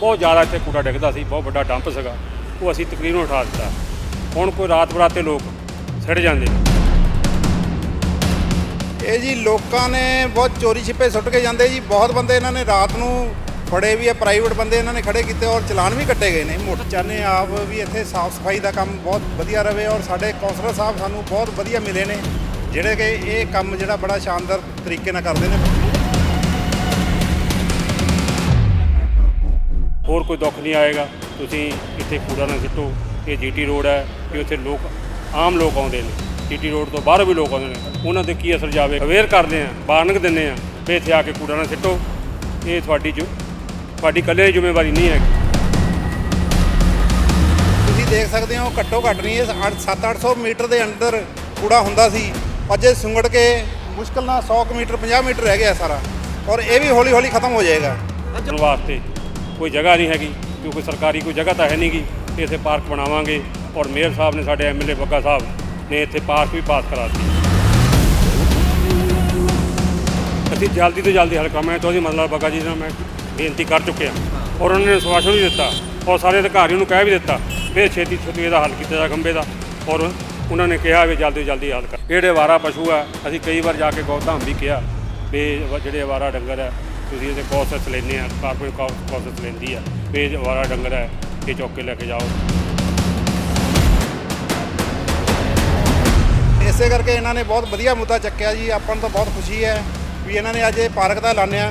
ਬਹੁਤ ਜ਼ਿਆਦਾ ਇੱਥੇ ਕੂੜਾ ਡਿੱਗਦਾ ਸੀ, ਬਹੁਤ ਵੱਡਾ ਡੰਪ ਸੀਗਾ। ਉਹ ਅਸੀਂ ਤਕਰੀਬਨ ਉਠਾ ਦਿੱਤਾ। ਹੁਣ ਕੋਈ ਰਾਤ ਬਰਾਤੇ ਲੋਕ ਸਿੜ ਜਾਂਦੇ ਇਹ ਜੀ ਲੋਕਾਂ ਨੇ ਬਹੁਤ ਚੋਰੀ ਛਿਪੇ ਸੁੱਟ ਕੇ ਜਾਂਦੇ ਜੀ। ਬਹੁਤ ਬੰਦੇ ਇਹਨਾਂ ਨੇ ਰਾਤ ਨੂੰ ਫੜੇ ਵੀ ਆ ਪ੍ਰਾਈਵੇਟ ਬੰਦੇ ਇਹਨਾਂ ਨੇ ਖੜੇ ਕੀਤੇ ਔਰ ਚਲਾਨ ਵੀ ਕੱਟੇ ਗਏ ਨੇ। ਮੋਟਰ ਚਾਹਨੇ ਆਪ ਵੀ ਇੱਥੇ ਸਾਫ਼ ਸਫ਼ਾਈ ਦਾ ਕੰਮ ਬਹੁਤ ਵਧੀਆ ਰਵੇ ਔਰ ਸਾਡੇ ਕੌਂਸਲਰ ਸਾਹਿਬ ਸਾਨੂੰ ਬਹੁਤ ਵਧੀਆ ਮਿਲੇ ਨੇ। ਜਿਹੜੇ ਕਿ ਇਹ ਕੰਮ ਜਿਹੜਾ ਬੜਾ ਸ਼ਾਨਦਾਰ ਤਰੀਕੇ ਨਾਲ ਕਰਦੇ ਨੇ। ਹੋਰ ਕੋਈ ਦੁੱਖ ਨਹੀਂ ਆਏਗਾ। ਤੁਸੀਂ ਇੱਥੇ ਕੂੜਾ ਨਾ ਸਿੱਟੋ। ਇਹ ਜੀਟੀ ਰੋਡ ਹੈ ਕਿ ਉੱਥੇ ਲੋਕ ਆਮ ਲੋਕ ਆਉਂਦੇ ਨੇ। ਜੀਟੀ ਰੋਡ ਤੋਂ ਬਾਹਰੋਂ ਵੀ ਲੋਕ ਆਉਂਦੇ ਨੇ। ਉਹਨਾਂ ਤੇ ਕੀ ਅਸਰ ਜਾਵੇ? ਅਵੇਅਰ ਕਰਦੇ ਆ ਵਾਰਨਿੰਗ ਦਿੰਦੇ ਆ ਵੀ ਇੱਥੇ ਆ ਕੇ ਕੂੜਾ ਨਾ ਸਿੱਟੋ। ਇਹ ਤੁਹਾਡੀ ਜੋ ਤੁਹਾਡੀ ਇਕੱਲੇ ਦੀ ਜ਼ਿੰਮੇਵਾਰੀ ਨਹੀਂ ਹੈਗੀ। ਤੁਸੀਂ ਦੇਖ ਸਕਦੇ ਹੋ ਘੱਟੋ ਘੱਟ ਨਹੀਂ ਇਹ 7-800 ਮੀਟਰ ਦੇ ਅੰਦਰ ਕੂੜਾ ਹੁੰਦਾ ਸੀ। ਅੱਜ ਇਹ ਸੁੰਗੜ ਕੇ ਮੁਸ਼ਕਲ ਨਾਲ 100 ਕੁ ਮੀਟਰ 50 ਮੀਟਰ ਰਹਿ ਗਿਆ ਸਾਰਾ। ਔਰ ਇਹ ਵੀ ਹੌਲੀ ਹੌਲੀ ਖਤਮ ਹੋ ਜਾਏਗਾ। ਵਾਸਤੇ ਕੋਈ ਜਗ੍ਹਾ ਨਹੀਂ ਹੈਗੀ, ਕਿਉਂਕਿ ਸਰਕਾਰੀ ਕੋਈ ਜਗ੍ਹਾ ਤਾਂ ਹੈ ਨਹੀਂਗੀ, ਤੇ ਇੱਥੇ ਪਾਰਕ ਬਣਾਵਾਂਗੇ। ਔਰ ਮੇਅਰ ਸਾਹਿਬ ਨੇ ਸਾਡੇ ਐਮਐਲਏ ਬੱਗਾ ਸਾਹਿਬ ਨੇ ਇੱਥੇ ਪਾਰਕ ਵੀ ਪਾਸ ਕਰਾ ਦਿੱਤੀ। ਅਸੀਂ ਜਲਦੀ ਤੋਂ ਜਲਦੀ ਹੱਲ ਕਰਾਂਗੇ ਮੈਂ ਤਾਂ ਉਹਦੀ ਮਤਲਬ ਬੱਗਾ ਜੀ ਨਾਲ ਮੈਂ ਬੇਨਤੀ ਕਰ ਚੁੱਕਿਆ ਔਰ ਉਹਨਾਂ ਨੇ ਸਵਾਸ਼ਨ ਵੀ ਦਿੱਤਾ, ਔਰ ਸਾਰੇ ਅਧਿਕਾਰੀਆਂ ਨੂੰ ਕਹਿ ਵੀ ਦਿੱਤਾ, ਵੀ ਛੇਤੀ ਛੇਤੀ ਇਹਦਾ ਹੱਲ ਕੀਤਾ ਜਾ ਖੰਬੇ ਦਾ। ਔਰ ਉਹਨਾਂ ਨੇ ਕਿਹਾ ਵੀ ਜਲਦੀ ਤੋਂ ਜਲਦੀ ਹੱਲ ਕਰ। ਜਿਹੜੇ ਵਾਰਾ ਪਸ਼ੂ ਆ, ਅਸੀਂ ਕਈ ਵਾਰ ਜਾ ਕੇ ਗੌਧਾਮ ਵੀ ਕਿਹਾ, ਵੀ ਜਿਹੜੇ ਅਵਾਰਾ ਡੰਗਰ ਆ ਤੁਸੀਂ ਇਹਦੇ ਕੋਸਸ ਲੈਂਦੇ ਆ ਕਾਰਪੋਰੇਟ ਕੋਸਸ ਲੈਂਦੀ ਆ ਵੀ ਇਹ ਅਵਾਰਾ ਡੰਗਰ ਹੈ ਇਹ ਚੁੱਕ ਕੇ ਲੈ ਕੇ ਜਾਓ। ਇਸੇ ਕਰਕੇ ਇਹਨਾਂ ਨੇ ਬਹੁਤ ਵਧੀਆ ਮੁੱਦਾ ਚੱਕਿਆ ਜੀ ਆਪਾਂ ਨੂੰ ਤਾਂ ਬਹੁਤ ਖੁਸ਼ੀ ਹੈ ਵੀ ਇਹਨਾਂ ਨੇ ਅੱਜ ਇਹ ਪਾਰਕ ਦਾ ਐਲਾਨਿਆ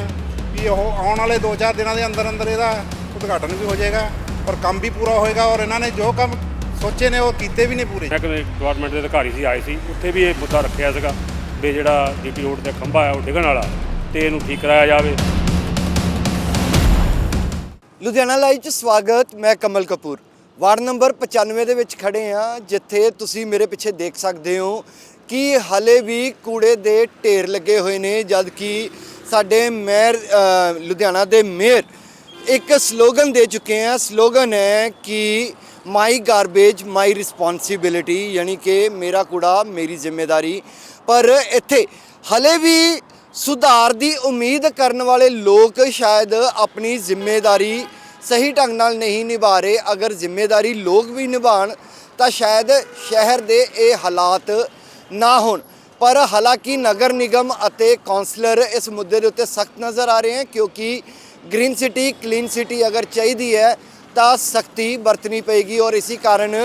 ਵੀ ਉਹ ਆਉਣ ਵਾਲੇ 2-4 ਦਿਨਾਂ ਦੇ ਅੰਦਰ ਅੰਦਰ ਇਹਦਾ ਉਦਘਾਟਨ ਵੀ ਹੋ ਜਾਏਗਾ ਔਰ ਕੰਮ ਵੀ ਪੂਰਾ ਹੋਏਗਾ ਔਰ ਇਹਨਾਂ ਨੇ ਜੋ ਕੰਮ ਸੋਚੇ ਨੇ ਉਹ ਕੀਤੇ ਵੀ ਨੇ ਪੂਰੇ। ਮੈਂ ਗਵਰਨਮੈਂਟ ਦੇ ਅਧਿਕਾਰੀ ਸੀ ਆਏ ਸੀ ਉੱਥੇ ਵੀ ਇਹ ਮੁੱਦਾ ਰੱਖਿਆ ਸੀਗਾ ਵੀ ਜਿਹੜਾ ਜੀਟੀ ਰੋਡ ਤੇ ਖੰਭਾ ਹੈ ਉਹ ਡਿੱਗਣ ਵਾਲਾ। ਤੇ ਇਹਨੂੰ ਠੀਕ ਕਰਾਇਆ ਜਾਵੇ। ਲੁਧਿਆਣਾ ਲਾਈਵ 'ਚ ਸਵਾਗਤ, ਮੈਂ ਕਮਲ ਕਪੂਰ। ਵਾਰਡ ਨੰਬਰ 95 ਦੇ ਵਿੱਚ ਖੜੇ ਆ ਜਿੱਥੇ ਤੁਸੀਂ ਮੇਰੇ ਪਿੱਛੇ ਦੇਖ ਸਕਦੇ ਹੋ ਕਿ ਹਲੇ ਵੀ ਕੂੜੇ ਦੇ ਢੇਰ ਲੱਗੇ ਹੋਏ ਨੇ ਜਦ ਕਿ ਸਾਡੇ ਮੇਅਰ ਲੁਧਿਆਣਾ ਦੇ ਮੇਅਰ ਇੱਕ ਸਲੋਗਨ ਦੇ ਚੁੱਕੇ ਆ। ਸਲੋਗਨ ਹੈ ਕਿ ਮਾਈ ਗਾਰਬੇਜ, ਮਾਈ ਰਿਸਪੌਂਸਿਬਿਲਿਟੀ, ਯਾਨੀ ਕਿ ਮੇਰਾ ਕੂੜਾ ਮੇਰੀ ਜ਼ਿੰਮੇਵਾਰੀ। ਪਰ ਇੱਥੇ ਹਲੇ ਵੀ ਸੁਧਾਰ ਦੀ ਉਮੀਦ ਕਰਨ ਵਾਲੇ ਲੋਕ ਸ਼ਾਇਦ ਆਪਣੀ ਜ਼ਿੰਮੇਵਾਰੀ ਸਹੀ ਢੰਗ ਨਾਲ ਨਹੀਂ ਨਿਭਾ ਰਹੇ। ਅਗਰ ਜ਼ਿੰਮੇਵਾਰੀ ਲੋਕ ਵੀ ਨਿਭਾਣ ਤਾਂ ਸ਼ਾਇਦ ਸ਼ਹਿਰ ਦੇ ਇਹ ਹਾਲਾਤ ਨਾ ਹੋਣ। ਪਰ ਹਾਲਾਂਕਿ ਨਗਰ ਨਿਗਮ ਅਤੇ ਕਾਉਂਸਲਰ ਇਸ ਮੁੱਦੇ ਦੇ ਉੱਤੇ ਸਖਤ ਨਜ਼ਰ ਆ ਰਹੇ ਹਨ, ਕਿਉਂਕਿ ਗ੍ਰੀਨ ਸਿਟੀ, ਕਲੀਨ ਸਿਟੀ ਅਗਰ ਚਾਹੀਦੀ ਹੈ, ਤਾਂ ਸਖਤੀ ਵਰਤਣੀ ਪਏਗੀ ਔਰ ਇਸੇ ਕਾਰਨ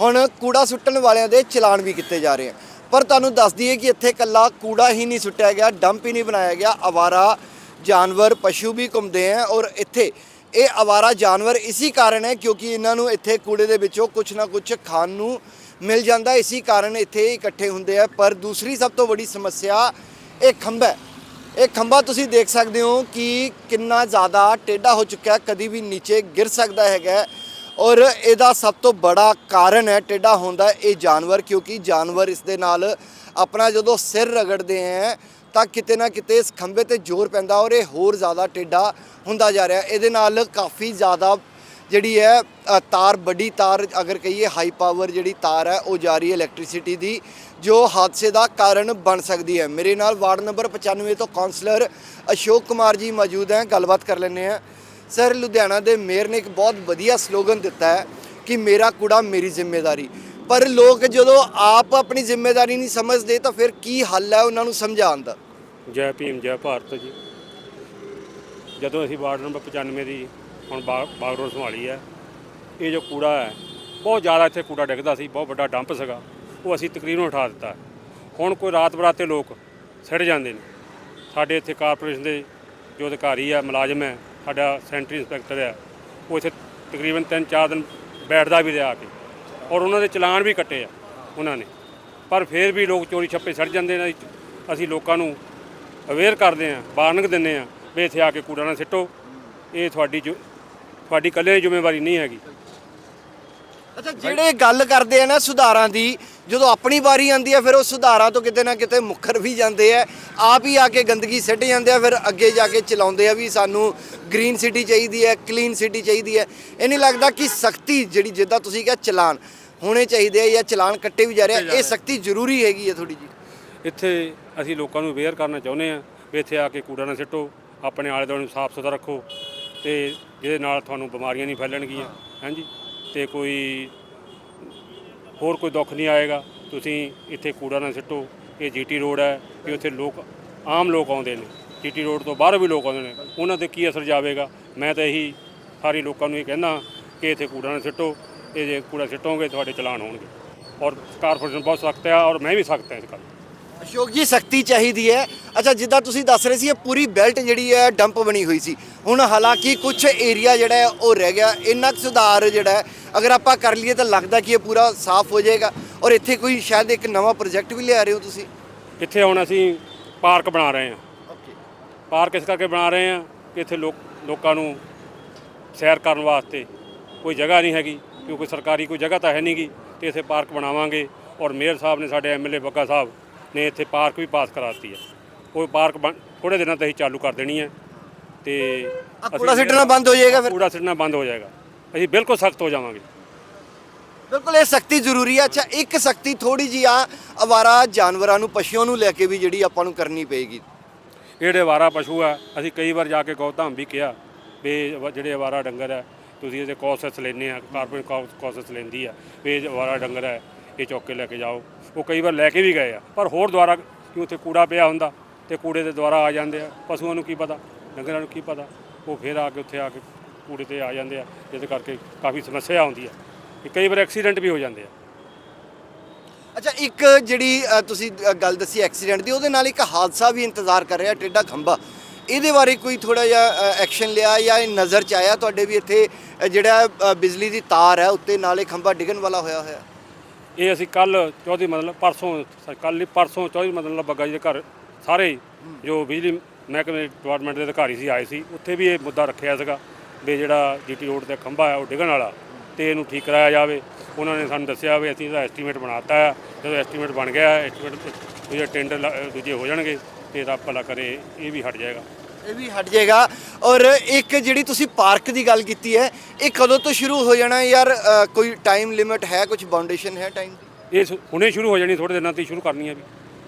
ਹੁਣ ਕੂੜਾ ਸੁੱਟਣ ਵਾਲਿਆਂ ਦੇ ਚਲਾਨ ਵੀ ਕੀਤੇ ਜਾ ਰਹੇ ਹਨ। ਪਰ ਤੁਹਾਨੂੰ ਦੱਸ ਦਈਏ ਕਿ ਇੱਥੇ ਕੱਲਾ ਕੂੜਾ ਹੀ ਨਹੀਂ ਸੁੱਟਿਆ ਗਿਆ, ਡੰਪ ਹੀ ਨਹੀਂ ਬਣਾਇਆ ਗਿਆ। ਆਵਾਰਾ ਜਾਨਵਰ, ਪਸ਼ੂ ਵੀ ਘੁੰਮਦੇ ਹਨ ਔਰ ਇੱਥੇ ਇਹ ਆਵਾਰਾ ਜਾਨਵਰ ਇਸੇ ਕਾਰਨ ਹੈ ਕਿਉਂਕਿ ਇਹਨਾਂ ਨੂੰ ਇੱਥੇ ਕੂੜੇ ਦੇ ਵਿੱਚੋਂ ਕੁਝ ਨਾ ਕੁਝ ਖਾਣ ਨੂੰ ਮਿਲ ਜਾਂਦਾ ਇਸੇ ਕਾਰਨ ਇੱਥੇ ਇਕੱਠੇ ਹੁੰਦੇ ਆ। ਪਰ ਦੂਸਰੀ ਸਭ ਤੋਂ ਵੱਡੀ ਸਮੱਸਿਆ ਇਹ ਖੰਭਾ ਇਹ ਖੰਭਾ ਤੁਸੀਂ ਦੇਖ ਸਕਦੇ ਹੋ ਕਿ ਕਿੰਨਾ ਜ਼ਿਆਦਾ ਟੇਢਾ ਹੋ ਚੁੱਕਾ ਹੈ ਕਦੀ ਵੀ ਨੀਚੇ ਗਿਰ ਸਕਦਾ ਹੈਗਾ ਔਰ ਇਹਦਾ ਸਭ ਤੋਂ ਬੜਾ ਕਾਰਨ ਹੈ, ਟੇਢਾ ਹੁੰਦਾ ਇਹ ਜਾਨਵਰ, ਕਿਉਂਕਿ ਜਾਨਵਰ ਇਸ ਦੇ ਨਾਲ ਆਪਣਾ ਜਦੋਂ ਸਿਰ ਰਗੜਦੇ ਹੈ, ਤਾਂ ਕਿਤੇ ਨਾ ਕਿਤੇ ਇਸ ਖੰਭੇ ਤੇ ਜ਼ੋਰ ਪੈਂਦਾ ਔਰ ਇਹ ਹੋਰ ਜ਼ਿਆਦਾ ਟੇਢਾ ਹੁੰਦਾ ਜਾ ਰਿਹਾ। ਇਹਦੇ ਨਾਲ ਕਾਫੀ ਜ਼ਿਆਦਾ ਜਿਹੜੀ ਹੈ ਤਾਰ, ਵੱਡੀ ਤਾਰ ਅਗਰ ਕਹੀਏ ਹਾਈ ਪਾਵਰ ਜਿਹੜੀ ਤਾਰ ਹੈ, ਉਹ ਜਾ ਰਹੀ ਹੈ ਇਲੈਕਟ੍ਰਿਸਿਟੀ ਦੀ, ਜੋ ਹਾਦਸੇ ਦਾ ਕਾਰਨ ਬਣ ਸਕਦੀ ਹੈ। ਮੇਰੇ ਨਾਲ ਵਾਰਡ ਨੰਬਰ 95 ਤੋਂ ਕਾਉਂਸਲਰ ਅਸ਼ੋਕ ਕੁਮਾਰ ਜੀ ਮੌਜੂਦ ਹੈ। ਗੱਲਬਾਤ ਕਰ ਲੈਂਦੇ ਹਾਂ। ਸਰ, ਲੁਧਿਆਣਾ ਦੇ ਮੇਅਰ ਨੇ ਇੱਕ ਬਹੁਤ ਵਧੀਆ ਸਲੋਗਨ ਦਿੱਤਾ ਹੈ ਕਿ ਮੇਰਾ ਕੂੜਾ ਮੇਰੀ ਜ਼ਿੰਮੇਵਾਰੀ ਪਰ ਲੋਕ ਜਦੋਂ ਆਪ ਆਪਣੀ ਜ਼ਿੰਮੇਵਾਰੀ ਨਹੀਂ ਸਮਝਦੇ ਤਾਂ ਫਿਰ ਕੀ ਹੱਲ ਹੈ ਉਹਨਾਂ ਨੂੰ ਸਮਝਾਉਣ ਦਾ? ਜੈ ਭੀਮ, ਜੈ ਭਾਰਤ ਜੀ। ਜਦੋਂ ਅਸੀਂ ਵਾਰਡ ਨੰਬਰ 95 ਦੀ ਹੁਣ ਬਾਗ ਰੋਡ ਸੰਭਾਲੀ ਹੈ, ਇਹ ਜੋ ਕੂੜਾ ਹੈ, ਬਹੁਤ ਜ਼ਿਆਦਾ ਇੱਥੇ ਕੂੜਾ ਡਿੱਗਦਾ ਸੀ, ਬਹੁਤ ਵੱਡਾ ਡੰਪ ਸੀਗਾ, ਉਹ ਅਸੀਂ ਤਕਰੀਬਨ ਉਠਾ ਦਿੱਤਾ ਹੁਣ ਕੋਈ ਰਾਤ ਬਰਾਤੇ ਲੋਕ ਸਿੜ ਜਾਂਦੇ ਨੇ। ਸਾਡੇ ਇੱਥੇ ਕਾਰਪੋਰੇਸ਼ਨ ਦੇ ਜੋ ਅਧਿਕਾਰੀ ਆ ਮੁਲਾਜ਼ਮ ਹੈ ਸਾਡਾ ਸੈਂਟਰੀ ਇੰਸਪੈਕਟਰ ਆ, ਉਹ ਇੱਥੇ ਤਕਰੀਬਨ 3-4 ਦਿਨ ਬੈਠਦਾ ਵੀ ਰਿਹਾ ਆ ਕੇ। ਔਰ ਉਹਨਾਂ ਦੇ ਚਲਾਨ ਵੀ ਕੱਟੇ ਆ, ਉਹਨਾਂ ਨੇ। ਪਰ ਫਿਰ ਵੀ ਲੋਕ ਚੋਰੀ ਛੱਪੇ ਸੜ ਜਾਂਦੇ ਨੇ, ਅਸੀਂ ਲੋਕਾਂ ਨੂੰ ਅਵੇਅਰ ਕਰਦੇ ਆ ਵਾਰਨਿੰਗ ਦਿੰਦੇ ਆ ਵੀ ਇੱਥੇ ਆ ਕੇ ਕੂੜਾ ਨਾ ਸਿੱਟੋ। ਇਹ ਤੁਹਾਡੀ ਜੋ ਤੁਹਾਡੀ ਇਕੱਲੇ ਦੀ ਜ਼ਿੰਮੇਵਾਰੀ ਨਹੀਂ ਹੈਗੀ। ਅੱਛਾ, ਜਿਹੜੇ ਗੱਲ ਕਰਦੇ ਆ ਨਾ ਸੁਧਾਰਾਂ ਦੀ ਜਦੋਂ ਆਪਣੀ ਵਾਰੀ ਆਉਂਦੀ ਹੈ ਫਿਰ ਉਹ ਸੁਧਾਰਾਂ ਤੋਂ ਕਿਤੇ ਨਾ ਕਿਤੇ ਮੁੱਖਰ ਵੀ ਜਾਂਦੇ ਆ ਆਪ ਹੀ ਆ ਕੇ ਗੰਦਗੀ ਸਿੱਟ ਜਾਂਦੇ ਆ ਫਿਰ ਅੱਗੇ ਜਾ ਕੇ ਚਲਾਉਂਦੇ ਆ ਵੀ ਸਾਨੂੰ ਗ੍ਰੀਨ ਸਿਟੀ ਚਾਹੀਦੀ ਹੈ ਕਲੀਨ ਸਿਟੀ ਚਾਹੀਦੀ ਹੈ। ਇਹ ਨਹੀਂ ਲੱਗਦਾ ਕਿ ਸਖਤੀ ਜਿਹੜੀ ਜਿੱਦਾਂ ਤੁਸੀਂ ਕਿਹਾ ਚਲਾਨ ਹੋਣੇ ਚਾਹੀਦੇ ਆ ਜਾਂ ਚਲਾਨ ਕੱਟੇ ਵੀ ਜਾ ਰਹੇ ਇਹ ਸਖਤੀ ਜ਼ਰੂਰੀ ਹੈਗੀ ਹੈ ਥੋੜੀ ਜੀ ਇੱਥੇ ਅਸੀਂ ਲੋਕਾਂ ਨੂੰ ਅਵੇਅਰ ਕਰਨਾ ਚਾਹੁੰਦੇ ਆ ਵੀ ਇੱਥੇ ਆ ਕੇ ਕੂੜਾ ਨਾ ਸਿੱਟੋ ਆਪਣੇ ਆਲੇ ਦੁਆਲੇ ਨੂੰ ਸਾਫ਼ ਸੁਥਰਾ ਰੱਖੋ ਤੇ ਜਿਹਦੇ ਨਾਲ ਤੁਹਾਨੂੰ ਬਿਮਾਰੀਆਂ ਨਹੀਂ ਫੈਲਣਗੀਆਂ ਹਾਂਜੀ? ਤੇ ਕੋਈ ਹੋਰ ਕੋਈ ਦੁੱਖ ਨਹੀਂ ਆਏਗਾ। ਤੁਸੀਂ ਇੱਥੇ ਕੂੜਾ ਨਾ ਸਿੱਟੋ। ਇਹ ਜੀਟੀ ਰੋਡ ਹੈ ਕਿ ਉੱਥੇ ਲੋਕ, ਆਮ ਲੋਕ ਆਉਂਦੇ ਨੇ। ਜੀਟੀ ਰੋਡ ਤੋਂ ਬਾਹਰੋਂ ਵੀ ਲੋਕ ਆਉਂਦੇ ਨੇ। ਉਹਨਾਂ ਤੇ ਕੀ ਅਸਰ ਜਾਵੇਗਾ? ਮੈਂ ਤਾਂ ਇਹੀ ਸਾਰੇ ਲੋਕਾਂ ਨੂੰ ਇਹ ਕਹਿੰਦਾ ਕਿ ਇੱਥੇ ਕੂੜਾ ਨਾ ਸਿੱਟੋ। ਇਹ ਜੇ ਕੂੜਾ ਸਿੱਟੋਗੇ, ਤੁਹਾਡੇ ਚਲਾਨ ਹੋਣਗੇ। ਔਰ ਕਾਰਪੋਰੇਸ਼ਨ ਬਹੁਤ ਸਖਤ ਹੈ ਔਰ ਮੈਂ ਵੀ ਸਖਤ ਹਾਂ ਇਸ ਗੱਲ ਅਸ਼ੋਕ ਜੀ ਸਖਤੀ ਚਾਹੀਦੀ ਹੈ। ਅੱਛਾ ਜਿੱਦਾਂ ਤੁਸੀਂ ਦੱਸ ਰਹੇ ਸੀ ਇਹ ਪੂਰੀ ਬੈਲਟ ਜਿਹੜੀ ਹੈ ਡੰਪ ਬਣੀ ਹੋਈ ਸੀ। ਹੁਣ ਹਾਲਾਂਕਿ ਕੁਝ ਏਰੀਆ ਜਿਹੜਾ ਹੈ ਉਹ ਰਹਿ ਗਿਆ। ਇੰਨਾ ਕੁ ਸੁਧਾਰ ਜਿਹੜਾ ਹੈ ਅਗਰ ਆਪਾਂ ਕਰ ਲਈਏ ਤਾਂ ਲੱਗਦਾ ਕਿ ਇਹ ਪੂਰਾ ਸਾਫ਼ ਹੋ ਜਾਏਗਾ। ਔਰ ਇੱਥੇ ਕੋਈ ਸ਼ਾਇਦ ਇੱਕ ਨਵਾਂ ਪ੍ਰੋਜੈਕਟ ਵੀ ਲਿਆ ਰਹੇ ਹੋ ਤੁਸੀਂ? ਇੱਥੇ ਹੁਣ ਅਸੀਂ ਪਾਰਕ ਬਣਾ ਰਹੇ ਹਾਂ। ਪਾਰਕ ਇਸ ਕਰਕੇ ਬਣਾ ਰਹੇ ਹਾਂ ਕਿ ਇੱਥੇ ਲੋਕ ਲੋਕਾਂ ਨੂੰ ਸੈਰ ਕਰਨ ਵਾਸਤੇ ਕੋਈ ਜਗ੍ਹਾ ਨਹੀਂ ਹੈਗੀ ਕਿਉਂਕਿ ਸਰਕਾਰੀ ਕੋਈ ਜਗ੍ਹਾ ਤਾਂ ਹੈ ਨਹੀਂਗੀ ਤੇ ਇੱਥੇ ਪਾਰਕ ਬਣਾਵਾਂਗੇ। ਔਰ ਮੇਅਰ ਸਾਹਿਬ ਨੇ ਸਾਡੇ ਐਮਐਲਏ ਬੱਗਾ ਸਾਹਿਬ ਨੇ ਇੱਥੇ ਪਾਰਕ ਵੀ ਪਾਸ ਕਰਾਤੀ ਹੈ। ਉਹ ਪਾਰਕ ਥੋੜੇ ਦਿਨਾਂ ਤੱਕ ਹੀ ਚਾਲੂ ਕਰ ਦੇਣੀ ਹੈ ਤੇ ਆਹ ਅਸੀਂ ਕੂੜਾ ਸਿੱਟਣਾ ਬੰਦ ਹੋ ਜਾਏਗਾ ਫਿਰ? ਕੂੜਾ ਸਿੱਟਣਾ ਬੰਦ ਹੋ ਜਾਏਗਾ। ਅਸੀਂ ਬਿਲਕੁਲ ਸਖਤ ਹੋ ਜਾਵਾਂਗੇ। ਬਿਲਕੁਲ ਇਹ ਸਖਤੀ ਜ਼ਰੂਰੀ ਹੈ। ਅੱਛਾ ਇੱਕ ਸਖਤੀ ਥੋੜੀ ਜੀ ਆ ਅਵਾਰਾ ਜਾਨਵਰਾਂ ਨੂੰ ਪਸ਼ੂਆਂ ਨੂੰ ਲੈ ਕੇ ਵੀ ਜਿਹੜੀ ਆਪਾਂ ਨੂੰ ਕਰਨੀ ਪਏਗੀ। ਜਿਹੜੇ ਅਵਾਰਾ ਪਸ਼ੂ ਆ ਅਸੀਂ ਕਈ ਵਾਰ ਜਾ ਕੇ ਗੌਧਾਮ ਵੀ ਕਿਹਾ ਵੀ ਅਵਾ- ਜਿਹੜੇ ਅਵਾਰਾ ਡੰਗਰ ਆ ਤੁਸੀਂ ਇਹਦੇ ਕੌਸਸ ਲੈਣੇ ਆ ਕਾਰਪੋਰੇਟ ਕੌਸਸ ਲੈਂਦੀ ਆ ਵੀ ਇਹ ਅਵਾਰਾ ਡੰਗਰ ਹੈ ਇਹ ਚੁੱਕ ਕੇ ਲੈ ਕੇ ਜਾਓ। ਉਹ ਕਈ ਵਾਰ ਲੈ ਕੇ ਵੀ ਗਏ ਆ ਪਰ ਹੋਰ ਦੁਆਰਾ ਕਿ ਉੱਥੇ ਕੂੜਾ ਪਿਆ ਹੁੰਦਾ ਤੇ ਕੂੜੇ ਦੇ ਦੁਆਰਾ ਆ ਜਾਂਦੇ ਆ? ਪਸ਼ੂਆਂ ਨੂੰ ਕੀ ਪਤਾ? ਡੰਗਰਾਂ ਨੂੰ ਕੀ ਪਤਾ? ਉਹ ਫਿਰ ਆ ਕੇ ਉੱਥੇ ਆ ਕੇ ਕੂੜੇ ਤੇ ਆ ਜਾਂਦੇ ਆ ਜਿਹਦੇ ਕਰਕੇ ਕਾਫੀ ਸਮੱਸਿਆ ਆਉਂਦੀ ਆ। ਕਿ ਕਈ ਵਾਰ ਐਕਸੀਡੈਂਟ ਵੀ ਹੋ ਜਾਂਦੇ ਆ। ਅੱਛਾ ਇੱਕ ਜਿਹੜੀ ਅ, ਤੁਸੀਂ ਅ, ਗੱਲ ਦੱਸੀ ਐਕਸੀਡੈਂਟ ਦੀ ਉਹਦੇ ਨਾਲ ਇੱਕ ਹਾਦਸਾ ਵੀ ਇੰਤਜ਼ਾਰ ਕਰ ਰਿਹਾ ਟੇਡਾ ਖੰਭਾ। ਇਹਦੇ ਬਾਰੇ ਕੋਈ ਥੋੜਾ ਜਿਹਾ ਐਕਸ਼ਨ ਲਿਆ ਜਾਂ ਇਹ ਨਜ਼ਰ ਚ ਆਇਆ? ਤੁਹਾਡੇ ਵੀ ਇੱਥੇ ਅ, ਜਿਹੜਾ ਅ, ਬਿਜਲੀ ਦੀ ਤਾਰ ਹੈ ਉੱਤੇ ਨਾਲੇ ਖੰਭਾ ਡਿੱਗਣ ਵਾਲਾ ਹੋਇਆ ਹੋਇਆ। ਇਹ ਅਸੀਂ ਕੱਲ ਚੌਥੀ ਮਤਲਬ ਪਰਸੋਂ ਕੱਲ ਨਹੀਂ, ਪਰਸੋਂ ਚੌਥੀ ਮਤਲਬ ਬੱਗਾ ਜੀ ਦੇ ਘਰ ਸਾਰੇ ਜੋ ਬਿਜਲੀ ਮਹਿਕਮੇ ਡਿਪਾਰਟਮੈਂਟ ਦੇ ਅਧਿਕਾਰੀ ਸੀ, ਆਏ ਸੀ। ਉੱਥੇ ਵੀ ਇਹ ਮੁੱਦਾ ਰੱਖਿਆ ਸੀਗਾ ਵੀ ਜਿਹੜਾ ਜੀਟੀ ਰੋਡ ਤੇ ਖੰਭਾ ਹੈ ਉਹ ਡਿੱਗਣ ਵਾਲਾ ਤੇ ਇਹਨੂੰ ਠੀਕ ਕਰਾਇਆ ਜਾਵੇ। ਉਹਨਾਂ ਨੇ ਸਾਨੂੰ ਦੱਸਿਆ ਵੀ ਅਸੀਂ ਇਹਦਾ ਐਸਟੀਮੇਟ ਬਣਾਤਾ ਹੈ ਜਦੋਂ ਐਸਟੀਮੇਟ ਬਣ ਗਿਆ ਐਸਟੀਮੇਟ ਦੂਜੇ ਟੈਂਡਰ ਲ- ਦੂਜੇ ਹੋ ਜਾਣਗੇ ਤੇ ਇਹਦਾ ਭਲਾ ਕਰੇ, ਇਹ ਵੀ ਹਟ ਜਾਏਗਾ। ਇਹ ਵੀ ਹਟ ਜਾਏਗਾ। ਔਰ ਇੱਕ ਜਿਹੜੀ ਤੁਸੀਂ ਪਾਰਕ ਦੀ ਗੱਲ ਕੀਤੀ ਹੈ ਇਹ ਕਦੋਂ ਤੋਂ ਸ਼ੁਰੂ ਹੋ ਜਾਣਾ ਯਾਰ? ਅ, ਕੋਈ ਟਾਈਮ ਲਿਮਿਟ ਹੈ ਕੁਝ ਬਾਉਂਡੇਸ਼ਨ ਹੈ ਟਾਈਮ ਦੀ? ਇਹ ਸੁ- ਹੁਣੇ ਸ਼ੁਰੂ ਹੋ ਜਾਣੀ ਥੋੜੇ ਦਿਨਾਂ ਤੋਂ ਹੀ ਸ਼ੁਰੂ ਕਰਨੀ ਹੈ ਵੀ।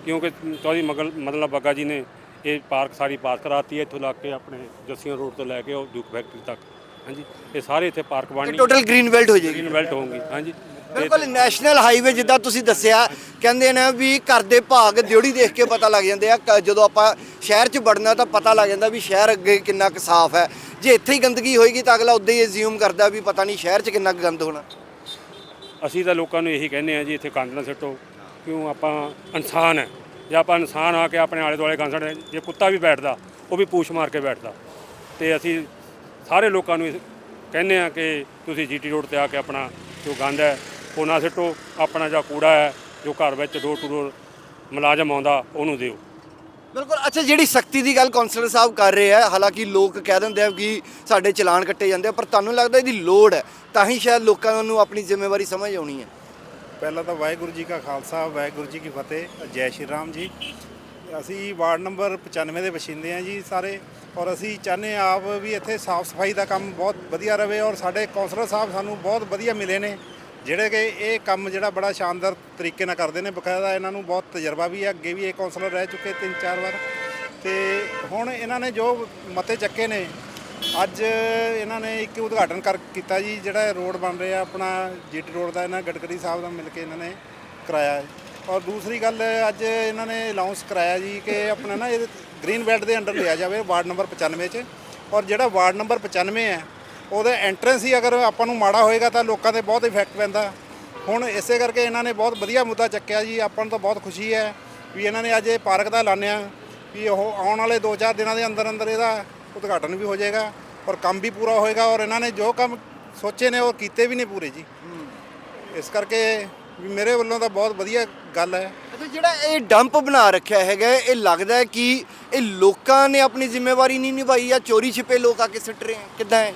ਕਿਉਂਕਿ ਚੌਧਰੀ ਮਗਲ ਮਤਲਬ ਬੱਗਾ ਜੀ ਨੇ ਇਹ ਪਾਰਕ ਸਾਰੀ ਪਾਸ ਕਰਾਤੀ ਹੈ ਇੱਥੋਂ ਲੱਗ ਕੇ ਆਪਣੇ ਜੱਸੀਆਂ ਰੋਡ ਤੋਂ ਲੈ ਕੇ ਉਹ ਦੁੱਖ ਫੈਕਟਰੀ ਤੱਕ। ਹਾਂਜੀ ਇਹ ਸਾਰੇ ਇੱਥੇ ਪਾਰਕ ਬਣਨੀ ਟੋਟਲ ਗ੍ਰੀਨ ਬੈਲਟ ਹੋ ਜਾਏਗੀ। ਗ੍ਰੀਨ ਬੈਲਟ ਹੋਊਗੀ ਹਾਂਜੀ। ਬਿਲਕੁਲ ਨੈਸ਼ਨਲ ਹਾਈਵੇ ਜਿੱਦਾਂ ਤੁਸੀਂ ਦੱਸਿਆ, ਕਹਿੰਦੇ ਨੇ ਵੀ ਘਰ ਦੇ ਭਾਗ ਦਿਉੜੀ ਦੇਖ ਕੇ ਪਤਾ ਲੱਗ ਜਾਂਦੇ ਆ, ਕ- ਜਦੋਂ ਆਪਾਂ ਸ਼ਹਿਰ 'ਚ ਵੜਨਾ ਤਾਂ ਪਤਾ ਲੱਗ ਜਾਂਦਾ ਵੀ ਸ਼ਹਿਰ ਅੱਗੇ ਕਿੰਨਾ ਕੁ ਸਾਫ਼ ਹੈ। ਜੇ ਇੱਥੇ ਹੀ ਗੰਦਗੀ ਹੋਏਗੀ ਤਾਂ ਅਗਲਾ ਉਦਾਂ ਹੀ ਅਜ਼ਿਊਮ ਕਰਦਾ ਵੀ ਪਤਾ ਨਹੀਂ ਸ਼ਹਿਰ 'ਚ ਕਿੰਨਾ ਕੁ ਗੰਦ ਹੋਣਾ। ਅਸੀਂ ਤਾਂ ਲੋਕਾਂ ਨੂੰ ਇਹੀ ਕਹਿੰਦੇ ਆ ਜੀ, ਇੱਥੇ ਗੰਦ ਨਾ ਸਿੱਟੋ, ਕਿਉਂ ਆਪਾਂ ਇਨਸਾਨ ਹੈ। ਜੇ ਆਪਾਂ ਇਨਸਾਨ ਆ ਕੇ ਆਪਣੇ ਆਲੇ ਦੁਆਲੇ ਗੰਦ ਸੁੱਟਦੇ ਜੇ ਕੁੱਤਾ ਵੀ ਬੈਠਦਾ, ਉਹ ਵੀ ਪੂਛ ਮਾਰ ਕੇ ਬੈਠਦਾ। ਤੇ ਅਸੀਂ ਸਾਰੇ ਲੋਕਾਂ ਨੂੰ ਇਹ ਕਹਿੰਦੇ ਆ ਕਿ ਤੁਸੀਂ ਜੀਟੀ ਰੋਡ ਤੇ ਆ ਕੇ ਆਪਣਾ ਜੋ ਗੰਦ ਹੈ ਉਹ ਨਾ ਸਿੱਟੋ ਆਪਣਾ ਜਾਂ ਕੂੜਾ ਹੈ ਜੋ ਘਰ ਵਿੱਚ ਡੋਰ ਟੂ ਡੋਰ ਮੁਲਾਜ਼ਮ ਆਉਂਦਾ ਉਹਨੂੰ ਦਿਓ। ਬਿਲਕੁਲ। ਅੱਛਾ ਜਿਹੜੀ ਸਖਤੀ ਦੀ ਗੱਲ ਕਾਉਂਸਲਰ ਸਾਹਿਬ ਕਰ ਰਹੇ ਆ ਹਾਲਾਂਕਿ ਲੋਕ ਕਹਿ ਦਿੰਦੇ ਆ ਕਿ ਸਾਡੇ ਚਲਾਨ ਕੱਟੇ ਜਾਂਦੇ ਆ ਪਰ ਤੁਹਾਨੂੰ ਲੱਗਦਾ ਇਹਦੀ ਲੋੜ ਹੈ? ਤਾਂ ਹੀ ਸ਼ਾਇਦ ਲੋਕਾਂ ਨੂੰ ਆਪਣੀ ਜ਼ਿੰਮੇਵਾਰੀ ਸਮਝ ਆਉਣੀ ਹੈ। ਪਹਿਲਾਂ ਤਾਂ ਵਾਹਿਗੁਰੂ ਜੀ ਕਾ ਖਾਲਸਾ ਵਾਹਿਗੁਰੂ ਜੀ ਕੀ ਫਤਿਹ ਜੈ ਸ਼੍ਰੀ ਰਾਮ ਜੀ। ਅਸੀਂ ਵਾਰਡ ਨੰਬਰ 95 ਦੇ ਵਸਿੰਦੇ ਹਾਂ ਜੀ ਸਾਰੇ ਔਰ ਅਸੀਂ ਚਾਹੁੰਦੇ ਹਾਂ ਆਪ ਵੀ ਇੱਥੇ ਸਾਫ਼ ਸਫ਼ਾਈ ਦਾ ਕੰਮ ਬਹੁਤ ਵਧੀਆ ਰਵੇ ਔਰ ਸਾਡੇ ਕੌਂਸਲਰ ਸਾਹਿਬ ਸਾਨੂੰ ਬਹੁਤ ਵਧੀਆ ਮਿਲੇ ਨੇ। ਜਿਹੜੇ ਕਿ ਇਹ ਕੰਮ ਜਿਹੜਾ ਬੜਾ ਸ਼ਾਨਦਾਰ ਤਰੀਕੇ ਨਾਲ ਕਰਦੇ ਨੇ, ਬਕਾਇਦਾ ਇਹਨਾਂ ਨੂੰ ਬਹੁਤ ਤਜਰਬਾ ਵੀ ਹੈ, ਅੱਗੇ ਵੀ ਇਹ ਕੌਂਸਲਰ ਰਹਿ ਚੁੱਕੇ ਤਿੰਨ ਚਾਰ ਵਾਰ ਤੇ ਹੁਣ ਇਹਨਾਂ ਨੇ ਜੋ ਮਤੇ ਚੱਕੇ ਨੇ, ਅੱਜ ਇਹਨਾਂ ਨੇ ਇੱਕ ਉਦਘਾਟਨ ਕਰ ਕੀਤਾ ਜੀ, ਜਿਹੜਾ ਰੋਡ ਬਣ ਰਿਹਾ, ਆਪਣਾ ਜੀਟੀ ਰੋਡ ਦਾ ਇਹਨਾਂ ਗਡਕਰੀ ਸਾਹਿਬ ਨਾਲ ਮਿਲ ਕੇ ਇਹਨਾਂ ਨੇ ਕਰਾਇਆ ਹੈ। ਔਰ ਦੂਸਰੀ ਗੱਲ, ਅੱਜ ਇਹਨਾਂ ਨੇ ਅਨਾਉਂਸ ਕਰਾਇਆ ਜੀ ਕਿ ਆਪਣਾ ਨਾ ਇਹ ਗ੍ਰੀਨ ਬੈਲਟ ਦੇ ਅੰਡਰ ਲਿਆ ਜਾਵੇ, ਵਾਰਡ ਨੰਬਰ 95 'ਚ ਔਰ ਜਿਹੜਾ ਵਾਰਡ ਨੰਬਰ 95 ਹੈ ਉਹਦੇ ਐਂਟਰੈਂਸ ਹੀ ਅਗਰ ਆਪਾਂ ਨੂੰ ਮਾੜਾ ਹੋਏਗਾ ਤਾਂ ਲੋਕਾਂ ਤੇ ਬਹੁਤ ਇਫੈਕਟ ਪੈਂਦਾ। ਹੁਣ ਇਸੇ ਕਰਕੇ ਇਹਨਾਂ ਨੇ ਬਹੁਤ ਵਧੀਆ ਮੁੱਦਾ ਚੱਕਿਆ ਜੀ ਆਪਾਂ ਨੂੰ ਤਾਂ ਬਹੁਤ ਖੁਸ਼ੀ ਹੈ ਵੀ ਇਹਨਾਂ ਨੇ ਅੱਜ ਇਹ ਪਾਰਕ ਦਾ ਐਲਾਨਿਆ ਵੀ ਉਹ ਆਉਣ ਵਾਲੇ 2-4 ਦਿਨਾਂ ਦੇ ਅੰਦਰ ਅੰਦਰ ਇਹਦਾ ਉਦਘਾਟਨ ਵੀ ਹੋ ਜਾਏਗਾ ਔਰ ਕੰਮ ਵੀ ਪੂਰਾ ਹੋਏਗਾ ਔਰ ਇਹਨਾਂ ਨੇ ਜੋ ਕੰਮ ਸੋਚੇ ਨੇ ਉਹ ਕੀਤੇ ਵੀ ਨੇ ਪੂਰੇ ਜੀ। ਇਸ ਕਰਕੇ ਵੀ ਮੇਰੇ ਵੱਲੋਂ ਤਾਂ ਬਹੁਤ ਵਧੀਆ ਗੱਲ ਹੈ। ਅੱਛਾ ਜਿਹੜਾ ਇਹ ਡੰਪ ਬਣਾ ਰੱਖਿਆ ਹੈਗਾ ਇਹ ਲੱਗਦਾ ਕਿ ਇਹ ਲੋਕਾਂ ਨੇ ਆਪਣੀ ਜ਼ਿੰਮੇਵਾਰੀ ਨਹੀਂ ਨਿਭਾਈ ਜਾਂ ਚੋਰੀ ਛਿਪੇ ਲੋਕ ਆ ਕੇ ਸਿੱਟ ਰਹੇ ਹੈ ਕਿੱਦਾਂ ਹੈ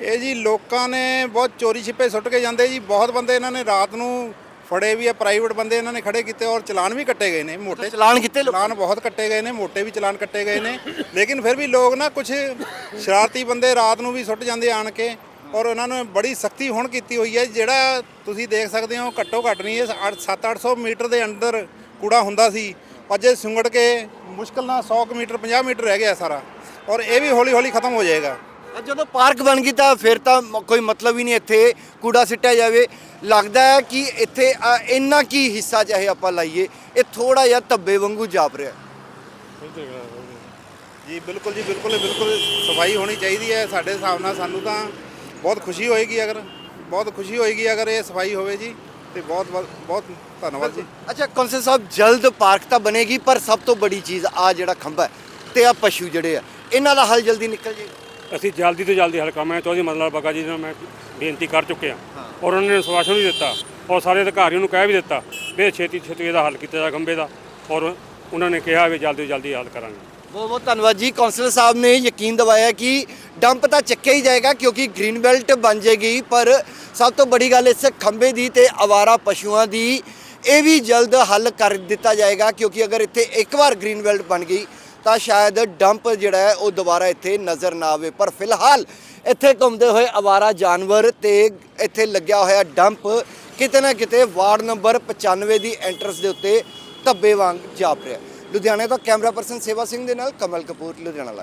ਇਹ ਜੀ ਲੋਕਾਂ ਨੇ ਬਹੁਤ ਚੋਰੀ ਛਿਪੇ ਸੁੱਟ ਕੇ ਜਾਂਦੇ ਜੀ। ਬਹੁਤ ਬੰਦੇ ਇਹਨਾਂ ਨੇ ਰਾਤ ਨੂੰ ਫੜੇ ਵੀ ਆ ਪ੍ਰਾਈਵੇਟ ਬੰਦੇ ਇਹਨਾਂ ਨੇ ਖੜੇ ਕੀਤੇ ਔਰ ਚਲਾਨ ਵੀ ਕੱਟੇ ਗਏ ਨੇ। ਮੋਟੇ ਚਲਾਨ ਕੀਤੇ ਚਲਾਨ ਬਹੁਤ ਕੱਟੇ ਗਏ ਨੇ ਮੋਟੇ ਵੀ ਚਲਾਨ ਕੱਟੇ ਗਏ ਨੇ। ਲੇਕਿਨ ਫਿਰ ਵੀ ਲੋਕ ਨਾ ਕੁਝ ਸ਼ਰਾਰਤੀ ਬੰਦੇ ਰਾਤ ਨੂੰ ਵੀ ਸੁੱਟ ਜਾਂਦੇ ਆਣ ਕੇ ਔਰ ਉਹਨਾਂ ਨੇ ਬੜੀ ਸਖਤੀ ਹੁਣ ਕੀਤੀ ਹੋਈ ਹੈ। ਜਿਹੜਾ ਤੁਸੀਂ ਦੇਖ ਸਕਦੇ ਹੋ ਘੱਟੋ ਘੱਟ ਨਹੀਂ ਇਹ 7-800 ਮੀਟਰ ਦੇ ਅੰਦਰ ਕੂੜਾ ਹੁੰਦਾ ਸੀ। ਅੱਜ ਇਹ ਸੁੰਗੜ ਕੇ ਮੁਸ਼ਕਲ ਨਾਲ 100 ਕੁ ਮੀਟਰ 50 ਮੀਟਰ ਰਹਿ ਗਿਆ ਸਾਰਾ। ਔਰ ਇਹ ਵੀ ਹੌਲੀ ਹੌਲੀ ਖਤਮ ਹੋ ਜਾਏਗਾ। ਜਦੋਂ ਪਾਰਕ ਬਣ ਗਈ ਤਾਂ ਫਿਰ ਤਾਂ ਮ- ਕੋਈ ਮਤਲਬ ਹੀ ਨਹੀਂ ਇੱਥੇ ਕੂੜਾ ਸਿੱਟਿਆ ਜਾਵੇ। ਲੱਗਦਾ ਹੈ ਕਿ ਇੱਥੇ ਅ, ਇੰਨਾ ਕੀ ਹਿੱਸਾ ਚਾਹੇ ਆਪਾਂ ਲਾਈਏ ਇਹ ਥੋੜਾ ਜਿਹਾ ਧੱਬੇ ਵਾਂਗੂ ਜਾਪ ਰਿਹਾ। ਜੀ ਬਿਲਕੁਲ ਜੀ ਬਿਲਕੁਲ ਬਿਲਕੁਲ ਸਫ਼ਾਈ ਹੋਣੀ ਚਾਹੀਦੀ ਹੈ। ਸਾਡੇ ਹਿਸਾਬ ਨਾਲ ਸਾਨੂੰ ਤਾਂ ਬਹੁਤ ਖੁਸ਼ੀ ਹੋਏਗੀ ਅਗਰ ਬਹੁਤ ਖੁਸ਼ੀ ਹੋਏਗੀ ਅਗਰ ਇਹ ਸਫ਼ਾਈ ਹੋਵੇ ਜੀ। ਤੇ ਬਹੁਤ ਬਹੁਤ ਬਹੁਤ ਧੰਨਵਾਦ ਜੀ। ਅੱਛਾ ਕੌਂਸਲ ਸਾਹਿਬ ਜਲਦ ਪਾਰਕ ਤਾਂ ਬਣੇਗੀ ਪਰ ਸਭ ਤੋਂ ਬੜੀ ਚੀਜ਼ ਆ ਜਿਹੜਾ ਖੰਭਾ ਹੈ ਤੇ ਆ ਪਸ਼ੂ ਜਿਹੜੇ ਆ। ਇਹਨਾਂ ਦਾ ਹੱਲ ਜਲਦੀ ਨਿਕਲ ਜੇ। ਅਸੀਂ ਜਲਦੀ ਤੋਂ ਜਲਦੀ ਹੱਲ ਮੈਂ ਤਾਂ ਉਹਦੀ ਮਤਲਬ ਬਗਾ ਜੀ ਨੂੰ ਮੈਂ ਬੇਨਤੀ ਕਰ ਚੁੱਕਿਆ ਔਰ ਉਹਨਾਂ ਨੇ ਸਵਾਸ਼ਨ ਵੀ ਦਿੱਤਾ ਔਰ ਸਾਰੇ ਅਧਿਕਾਰੀਆਂ ਨੂੰ ਕਹਿ ਵੀ ਦਿੱਤਾ ਵੀ ਇਹ ਛੇਤੀ ਛੇਤੀ ਇਹਦਾ ਹੱਲ ਕੀਤਾ ਜਾ ਖੰਭੇ ਦਾ ਔਰ ਉਹਨਾਂ ਨੇ ਕਿਹਾ ਵੀ ਜਲਦੀ ਤੋਂ ਜਲਦੀ ਹੱਲ ਕਰਾਂਗੇ। ਬਹੁਤ ਬਹੁਤ ਧੰਨਵਾਦ ਜੀ। ਕੌਂਸਲਰ ਸਾਹਿਬ ਨੇ ਯਕੀਨ ਦਿਵਾਇਆ ਕਿ ਡੰਪ ਤਾਂ ਚੱਕਿਆ ਹੀ ਜਾਏਗਾ ਕਿਉਂਕਿ ਗ੍ਰੀਨ ਬੈਲਟ ਬਣ ਜਾਏਗੀ। ਪਰ ਸਭ ਤੋਂ ਬੜੀ ਗੱਲ ਇਸ ਖੰਭੇ ਦੀ ਤੇ ਆਵਾਰਾ ਪਸ਼ੂਆਂ ਦੀ ਇਹ ਵੀ ਜਲਦ ਹੱਲ ਕਰ ਦਿੱਤਾ ਜਾਏਗਾ ਕਿਉਂਕਿ ਅਗਰ ਇੱਥੇ ਇੱਕ ਵਾਰ ਗ੍ਰੀਨ ਬੈਲਟ ਬਣ ਗਈ ਤਾਂ ਸ਼ਾਇਦ ਡੰਪ ਜਿਹੜਾ ਹੈ ਉਹ ਦੁਬਾਰਾ ਇੱਥੇ ਨਜ਼ਰ ਨਾ ਆਵੇ। ਪਰ ਫਿਲਹਾਲ ਇੱਥੇ ਘੁੰਮਦੇ ਹੋਏ ਆਵਾਰਾ ਜਾਨਵਰ ਤੇ ਇੱਥੇ ਲੱਗਿਆ ਹੋਇਆ ਡੰਪ ਕਿਤੇ ਨਾ ਕਿਤੇ ਵਾਰਡ ਨੰਬਰ 95 ਦੀ ਐਂਟਰਸ ਦੇ ਉੱਤੇ ਧੱਬੇ ਵਾਂਗ ਜਾਪ ਰਿਹਾ ਲੁਧਿਆਣੇ ਤੋਂ ਕੈਮਰਾ ਪਰਸਨ ਸੇਵਾ ਸਿੰਘ ਦੇ ਨਾਲ ਕਮਲ ਕਪੂਰ, ਲੁਧਿਆਣਾ ਲਾਈਵ